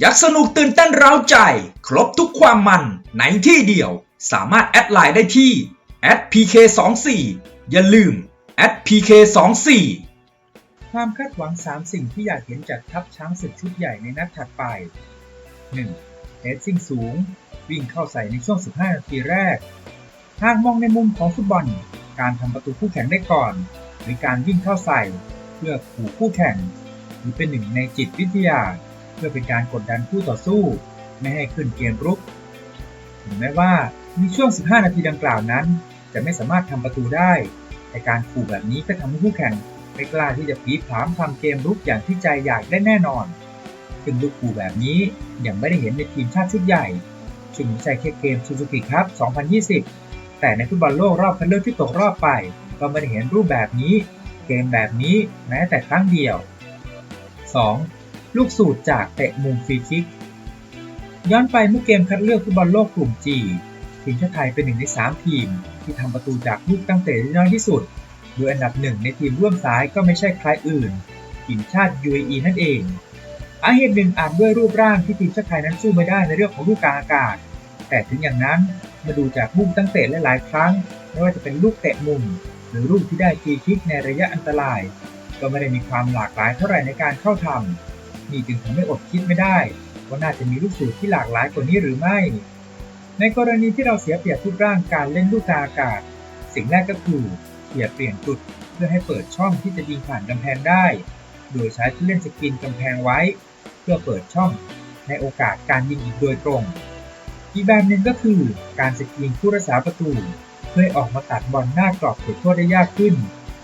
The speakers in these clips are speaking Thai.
อยากสนุกตื่นเต้นเร้าใจ ครบทุกความมันในที่เดียว สามารถแอดไลน์ได้ที่ @pk24 อย่าลืม @pk24 ความคาดหวัง 3 สิ่งที่อยากเห็นจากทัพช้างศึกชุดใหญ่ในนัดถัดไป 1. เฮดซิ่งสูง วิ่งเข้าใส่ในช่วง 15 นาทีแรก หากมองในมุมของฟุตบอล การทำประตูคู่แข่งได้ก่อน หรือการวิ่งเข้าใส่ เพื่อขู่คู่แข่งหรือเป็นหนึ่งในจิตวิทยา พื่อเป็นการกดดันคู่ต่อสู้ ไม่ให้ขึ้นเกมรุก ถึงแม้ว่าในช่วง 15 นาทีดังกล่าวนั้น จะไม่สามารถทำประตูได้ แต่การขู่แบบนี้ก็ทำให้คู่แข่งไม่กล้าที่จะผีผามทำเกมรุกอย่างที่ใจอยากได้แน่นอน ซึ่งลูกขู่แบบนี้ยังไม่ได้เห็นในทีมชาติชุดใหญ่ซึ่งไม่ใช่แค่เกมซูซูกิครับ 2020 แต่ในฟุตบอลโลกรอบคัดเลือกที่ตกรอบไป ก็ไม่ได้เห็นรูปแบบนี้ เกมแบบนี้แม้แต่ครั้งเดียว 2. ลูกสูตรจากเตะมุมฟรีคิก ย้อนไปเมื่อเกมคัดเลือกฟุตบอลโลกกลุ่ม G ทีมชาติไทยเป็นหนึ่งใน 3 ทีม ที่ทำประตูจากลูกตั้งเตะได้น้อยที่สุด โดยอันดับหนึ่งในทีมร่วมสายก็ไม่ใช่ใครอื่น ทีมชาติ UAE นั่นเองอาเหตุหนึ่งอาจด้วยรูปร่างที่ทีมชาติไทยนั้นสู้ไม่ได้ในเรื่องของลูกกลางอากาศ แต่ถึงอย่างนั้นมาดูจากมุมตั้งเตะหลายๆครั้ง ไม่ว่าจะเป็นลูกเตะมุม หรือลูกที่ได้ฟรีคิกในระยะอันตราย ก็ไม่ได้มีความหลากหลายเท่าไหร่ในการเข้าทำ นี่จึงทำให้อดคิดไม่ได้ว่าน่าจะมีลูกสูตรที่หลากหลายกว่านี้หรือไม่ ในกรณีที่เราเสียเปรียบรูปร่างการเล่นลูกกลาอากาศ สิ่งแรกก็คือเปลี่ยนเปลี่ยนจุดเพื่อให้เปิดช่องที่จะยิงผ่านกำแพงได้ โดยใช้ผู้เล่นสกรีนกำแพงไว้ เพื่อเปิดช่องในโอกาสการยิงอีกโดยตรง อีกแบบหนึ่งก็คือการสกรีนผู้รักษาประตูเพื่อออกมาตัดบอลหน้ากรอบเขตโทษได้ยากขึ้น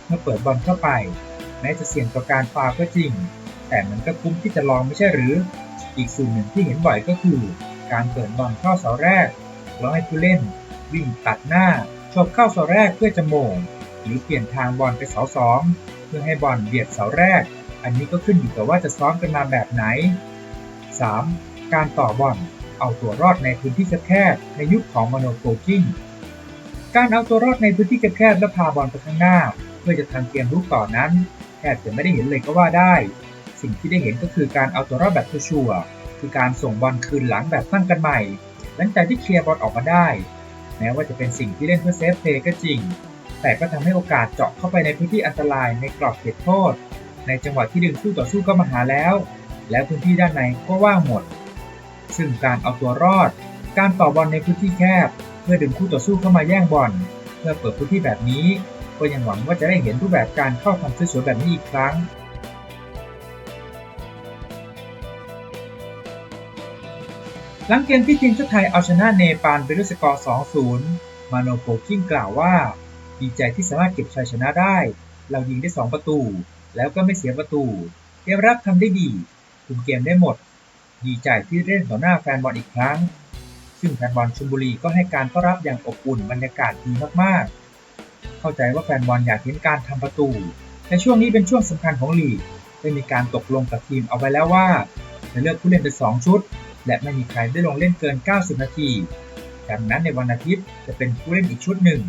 เมื่อเปิดบอลเข้าไป แม้จะเสี่ยงต่อการฟาวก็จริง แต่มันก็คุ้มที่จะลองไม่ใช่หรือ อีกส่วนหนึ่งที่เห็นบ่อยก็คือ การเปิดบอลเข้าเสาแรกแล้วให้ผู้เล่น วิ่งตัดหน้าชกเข้าเสาแรกเพื่อจะโมงหรือเปลี่ยนทางบอลไปเสาสองเพื่อให้บอลเบียดเสาแรก อันนี้ก็ขึ้นอยู่กับว่าจะซ้อมกันมาแบบไหน 3. การต่อบอลเอาตัวรอดในพื้นที่แคบในยุคของมโนโกกิ้งการเอาตัวรอดในพื้นที่แคบและพาบอลไปข้างหน้า เพื่อจะทำเกมลุกต่อนั้น แทบจะไม่ได้เห็นเลยก็ว่าได้ สิ่งที่ได้เห็นก็คือการเอาตัวรอดแบบชัวร์คือการส่งบอลคืนหลังแบบตั้งกันใหม่ หลังจากที่เคลียร์บอลออกมาได้ แม้ว่าจะเป็นสิ่งที่เล่นเพื่อเซฟเพลย์ก็จริง แต่ก็ทำให้โอกาสเจาะเข้าไปในพื้นที่อันตรายในกรอบเขตโทษ ในจังหวะที่ดึงคู่ต่อสู้ก็มาหาแล้ว และพื้นที่ด้านในก็ว่างหมด ซึ่งการเอาตัวรอด การต่อบอลในพื้นที่แคบ เพื่อดึงคู่ต่อสู้เข้ามาแย่งบอลเพื่อเปิดพื้นที่แบบนี้ ก็ยังหวังว่าจะได้เห็นรูปแบบการเข้าทำสวยๆแบบนี้อีกครั้ง หลังเกมที่ทีมชาติไทยเอาชนะเนปาลไปด้วยสกอร์ 2-0 มาโนโปคิงกล่าวว่า ดีใจที่สามารถเก็บชัยชนะได้ เรายิงได้ 2 ประตู แล้วก็ไม่เสียประตูเกมรับทำได้ดีคุมเกมได้หมด ดีใจที่เล่นต่อหน้าแฟนบอลอีกครั้ง ซึ่งแฟนบอลชลบุรีก็ให้การต้อนรับอย่างอบอุ่นบรรยากาศดีมากๆ เข้าใจว่าแฟนบอลอยากเห็นการทำประตูในช่วงนี้เป็นช่วงสำคัญของลีกได้มีการตกลงกับทีมเอาไว้แล้วว่าจะเลือกผู้เล่นเป็น2ชุด และไม่มีใครได้ลงเล่นเกิน 90 นาที ดังนั้นในวันอาทิตย์จะเป็นผู้เล่นอีกชุดหนึ่ง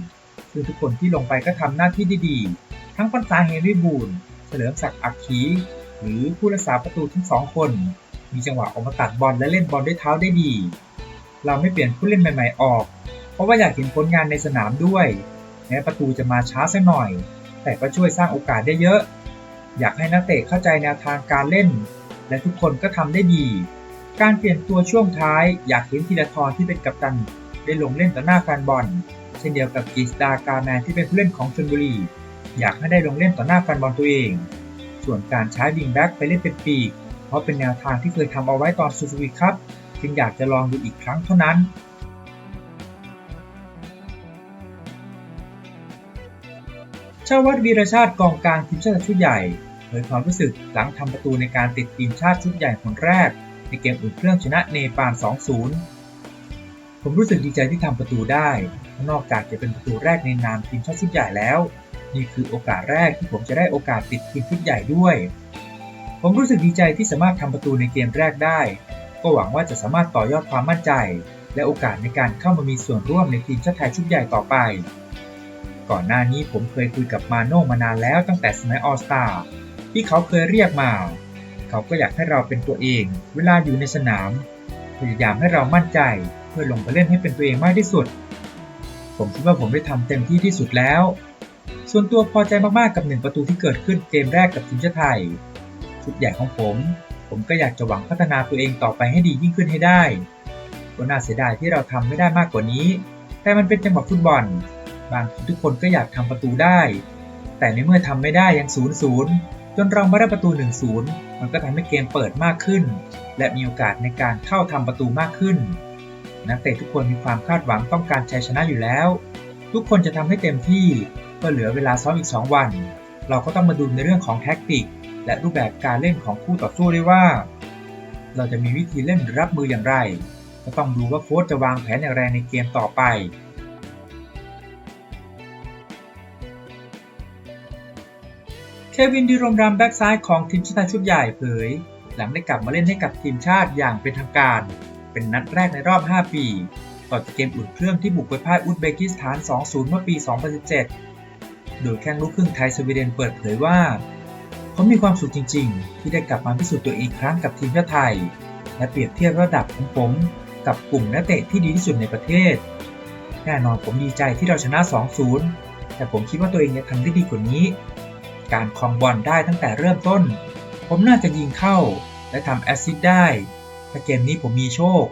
ซึ่งทุกคนที่ลงไปก็ทำหน้าที่ด้ดีทั้งปัญตาเฮนรี่บูลเฉลิมศักดิ์อักขีหรือผู้รักษาประตูทั้งสองคน มีจังหวะออกมาตัดบอลและเล่นบอลด้วยเท้าได้ดี เราไม่เปลี่ยนผู้เล่นใหม่ ๆ ออก เพราะว่าอยากเห็นผลงานในสนามด้วยแม้ประตูจะมาช้าสักหน่อย แต่ก็ช่วยสร้างโอกาสได้เยอะ อยากให้นักเตะเข้าใจแนวทางการเล่น และทุกคนก็ทำได้ดี การเปลี่ยนตัวช่วงท้ายอยากเห็นธีรทรที่เป็นกัปตัน ได้ลงเล่นต่อหน้าแฟนบอล เช่นเดียวกับกฤษดากาแมนที่เป็นผู้เล่นของชลบุรี อยากให้ได้ลงเล่นต่อหน้าแฟนบอลตัวเอง ส่วนการใช้วิงแบ็กไปเล่นเป็นปีก เพราะเป็นแนวทางที่เคยทำเอาไว้ตอนซูซูกิครับจึงอยากจะลองดูอีกครั้งเท่านั้นชาวัตวีรชาติกองกลางทีมชาติชุดใหญ่เผยความรู้สึกหลังทำประตูในการติดทีมชาติชุดใหญ่คนแรก ในเกมอุ่นเครื่องชนะเนปาล 2-0 ผมรู้สึกดีใจที่ทำประตูได้ นอกจากจะเป็นประตูแรกในนามทีมชาติชุดใหญ่แล้ว นี่คือโอกาสแรกที่ผมจะได้โอกาสติดทีมชุดใหญ่ด้วย ผมรู้สึกดีใจที่สามารถทำประตูในเกมแรกได้ ก็หวังว่าจะสามารถต่อยอดความมั่นใจ และโอกาสในการเข้ามามีส่วนร่วมในทีมชาติไทยชุดใหญ่ต่อไปก่อนหน้านี้ผมเคยคุยกับมาโน่มานานแล้วตั้งแต่สมัยออสตาที่เขาเคยเรียกมา เขาก็อยากให้เราเป็นตัวเอง เวลาอยู่ในสนาม พยายามให้เรามั่นใจ เพื่อลงไปเล่นให้เป็นตัวเองมากที่สุด ผมคิดว่าผมได้ทำเต็มที่ที่สุดแล้ว ส่วนตัวพอใจมากๆกับหนึ่งประตูที่เกิดขึ้นเกมแรกกับทีมชาติไทย ชุดใหญ่ของผม ผมก็อยากจะหวังพัฒนาตัวเองต่อไปให้ดียิ่งขึ้นให้ได้ก็น่าเสียดายที่เราทำไม่ได้มากกว่านี้ แต่มันเป็นจังหวะฟุตบอล บางทีทุกคนก็อยากทำประตูได้ แต่ในเมื่อทำไม่ได้ยังศูนย์ศูนย์ จนเราไมาได้ประตู 1-0 มันก็ทำให้เกมเปิดมากขึ้น และมีโอกาสในการเข้าทำประตูมากขึ้น นักเตะทุกคนมีความคาดหวังต้องการชัยชนะอยู่แล้ว ทุกคนจะทำให้เต็มที่เพื่อเหลือเวลาซ้อมอีก 2 วัน เราก็ต้องมาดูในเรื่องของแท็กติก และรูปแบบการเล่นของคู่ต่อสู้ด้วยว่า เราจะมีวิธีเล่นรับมืออย่างไร ก็ต้องดูว่าโค้ชจะวางแผนอย่างไรในเกมต่อไป วินดีรมรามแบ็กซ้ายของทีมชาติไทยชุดใหญ่เผย หลังได้กลับมาเล่นให้กับทีมชาติอย่างเป็นทางการ เป็นนัดแรกในรอบ 5 ปีต่อจากเกมอุ่นเครื่องที่บุกไปพ่ายอุซเบกิสถาน 2-0 เมื่อปี 2017 โดยแข้งลูกครึ่งไทยสวีเดนเปิดเผยว่า เขามีความสุขจริง ๆ ที่ได้กลับมาพิสูจน์ตัวเองอีกครั้งกับทีมชาติไทย และเปรียบเทียบระดับของผมกับกลุ่มนักเตะที่ดีที่สุดในประเทศ แน่นอนผมดีใจที่เราชนะ 2-0 แต่ผมคิดว่าตัวเองจะทำได้ดีกว่านี้ การคองบอลได้ตั้งแต่เริ่มต้น ผมน่าจะยิงเข้า และทำแอสซิสได้ ถ้าเกมนี้ผมมีโชค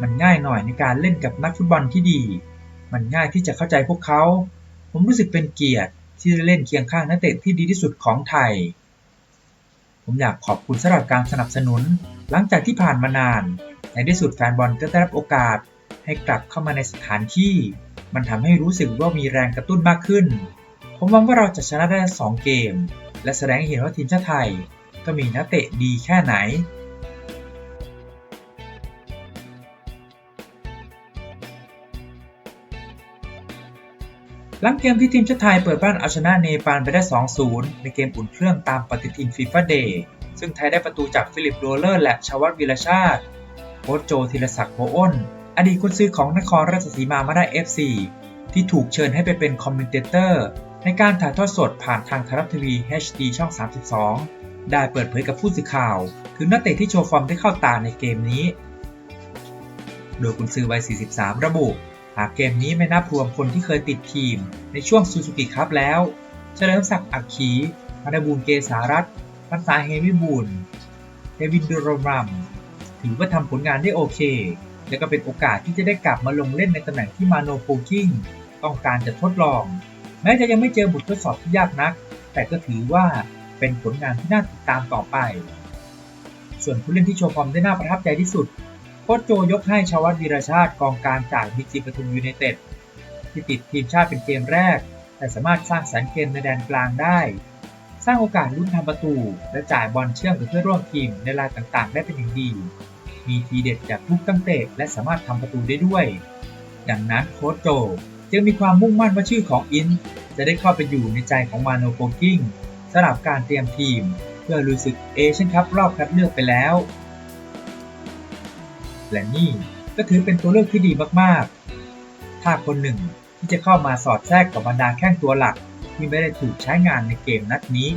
มันง่ายหน่อยในการเล่นกับนักฟุตบอลที่ดี มันง่ายที่จะเข้าใจพวกเขา ผมรู้สึกเป็นเกียรติที่ได้เล่นเคียงข้างนักเตะที่ดีที่สุดของไทย ผมอยากขอบคุณสำหรับการสนับสนุน หลังจากที่ผ่านมานาน ในที่สุดแฟนบอลก็ได้รับโอกาสให้กลับเข้ามาในสถานที่ มันทำให้รู้สึกว่ามีแรงกระตุ้นมากขึ้น ผมหวังว่าเราจะชนะได้ 2 เกม และแสดงให้เห็นว่าทีมชาติไทย ก็มีนักเตะดีแค่ไหนหลังเกมที่ทีมชาติไทยเปิดบ้านเอาชนะเนปาลไปได้ 2-0 ในเกมอุ่นเครื่องตามปฏิทินฟีฟ่าเดย์ซึ่งไทยได้ประตูจากฟิลิปโรเลอร์ และชวัตวิรชาติโค้ชโจธีรศักดิ์โพอ้น อดีตกุนซือของนครราชสีมามาได้ FC ที่ถูกเชิญให้ไปเป็นคอมเมนเตเตอร์ ในการถ่ายทอดสดผ่านทางไทยรัฐทีวี HD ช่อง 32 ได้เปิดเผยกับผู้สื่อข่าว ถึงนักเตะที่โชว์ฟอร์มได้เข้าตาในเกมนี้ โดยกุนซือวัย 43 ระบุ หากเกมนี้ไม่นับรวมคนที่เคยติดทีม ในช่วงซูซูกิคัพแล้ว เฉลิมศักดิ์อักขีธนบูลเกษารัตน์พันษาเฮวิบูลเดวินดูโรมัม ถือว่าทำผลงานได้โอเค และก็เป็นโอกาสที่จะได้กลับมาลงเล่นในตำแหน่งที่มาโนโพกิ้ง ต้องการจะทดลอง แม้จะยังไม่เจอบททดสอบที่ยากนัก แต่ก็ถือว่าเป็นผลงานที่น่าติดตามต่อไป ส่วนผู้เล่นที่โชว์ฟอร์มได้น่าประทับใจที่สุดโค้ชโจยกให้ชาวัตวีรชาติกองกางจากบีจีปทุมยูไนเต็ดที่ติดทีมชาติเป็นเกมแรก แต่สามารถสร้างสรรค์เกมในแดนกลางได้ สร้างโอกาสลุ้นทำประตู และจ่ายบอลเชื่อมกับเพื่อนร่วมทีมในลายต่างๆ ได้เป็นอย่างดี มีทีเด็ดจากลูกตั้งเตะและสามารถทำประตูได้ด้วย ดังนั้นโค้ชโจ ยังมีความมุ่งมั่นว่าชื่อของอินจะได้เข้าไปอยู่ในใจของมาโนโปกิ้งสำหรับการเตรียมทีม เพื่อรู้สึกเอเชียนคัพรอบคัดเลือกไปแล้ว และนี่ก็ถือเป็นตัวเลือกที่ดีมากๆ ถ้าคนหนึ่งที่จะเข้ามาสอดแทรกกับบรรดาแข้งตัวหลักที่ไม่ได้ถูกใช้งานในเกมนัดนี้